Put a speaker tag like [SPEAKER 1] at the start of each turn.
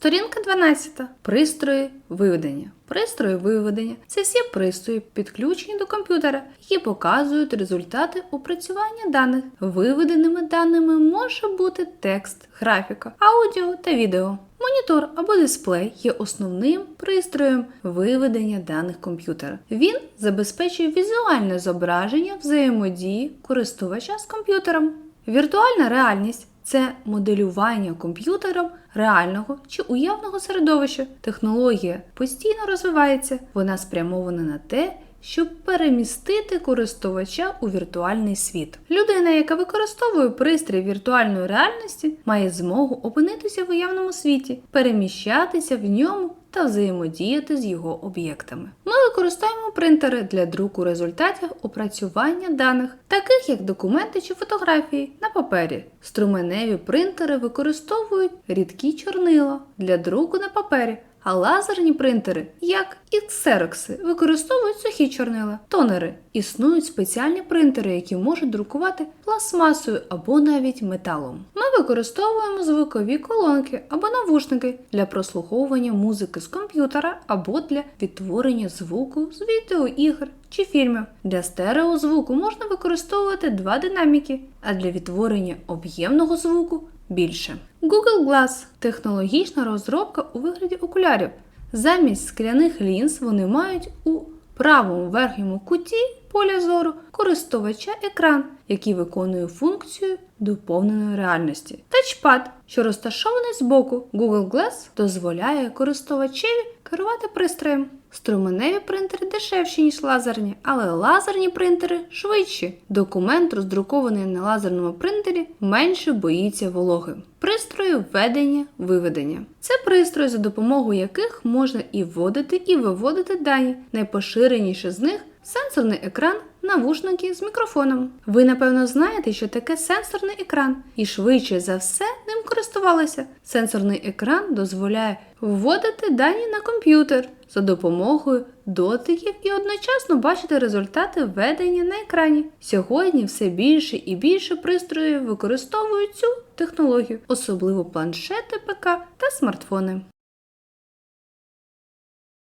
[SPEAKER 1] Сторінка 12. Пристрої виведення. Пристрої виведення це всі пристрої, підключені до комп'ютера, які показують результати опрацювання даних. Виведеними даними може бути текст, графіка, аудіо та відео. Монітор або дисплей є основним пристроєм виведення даних комп'ютера. Він забезпечує візуальне зображення взаємодії користувача з комп'ютером. Віртуальна реальність це моделювання комп'ютером реального чи уявного середовища. Технологія постійно розвивається, вона спрямована на те, щоб перемістити користувача у віртуальний світ. Людина, яка використовує пристрій віртуальної реальності, має змогу опинитися в уявному світі, переміщатися в ньому та взаємодіяти з його об'єктами. Ми використовуємо принтери для друку результатів опрацювання даних, таких як документи чи фотографії на папері. Струменеві принтери використовують рідкі чорнила для друку на папері. А лазерні принтери, як і ксерокси, використовують сухі чорнила, тонери. Існують спеціальні принтери, які можуть друкувати пластмасою або навіть металом. Ми використовуємо звукові колонки або навушники для прослуховування музики з комп'ютера або для відтворення звуку з відеоігр чи фільмів. Для стереозвуку можна використовувати два динаміки, а для відтворення об'ємного звуку більше. Google Glass технологічна розробка у вигляді окулярів. Замість скляних лінз вони мають у правому верхньому куті поля зору користувача екран, який виконує функцію доповненої реальності. Тачпад, що розташований збоку Google Glass, дозволяє користувачеві керувати пристроєм. Струменеві принтери дешевші, ніж лазерні, але лазерні принтери швидші. Документ, роздрукований на лазерному принтері, менше боїться вологи. Пристрої введення виведення. Це пристрої, за допомогою яких можна і вводити, і виводити дані. Найпоширеніше з них сенсорний екран, навушники з мікрофоном. Ви напевно знаєте, що таке сенсорний екран, і швидше за все ним користувалися. Сенсорний екран дозволяє вводити дані на комп'ютер за допомогою дотиків і одночасно бачити результати введення на екрані. Сьогодні все більше і більше пристроїв використовують цю технологію, особливо планшети ПК та смартфони.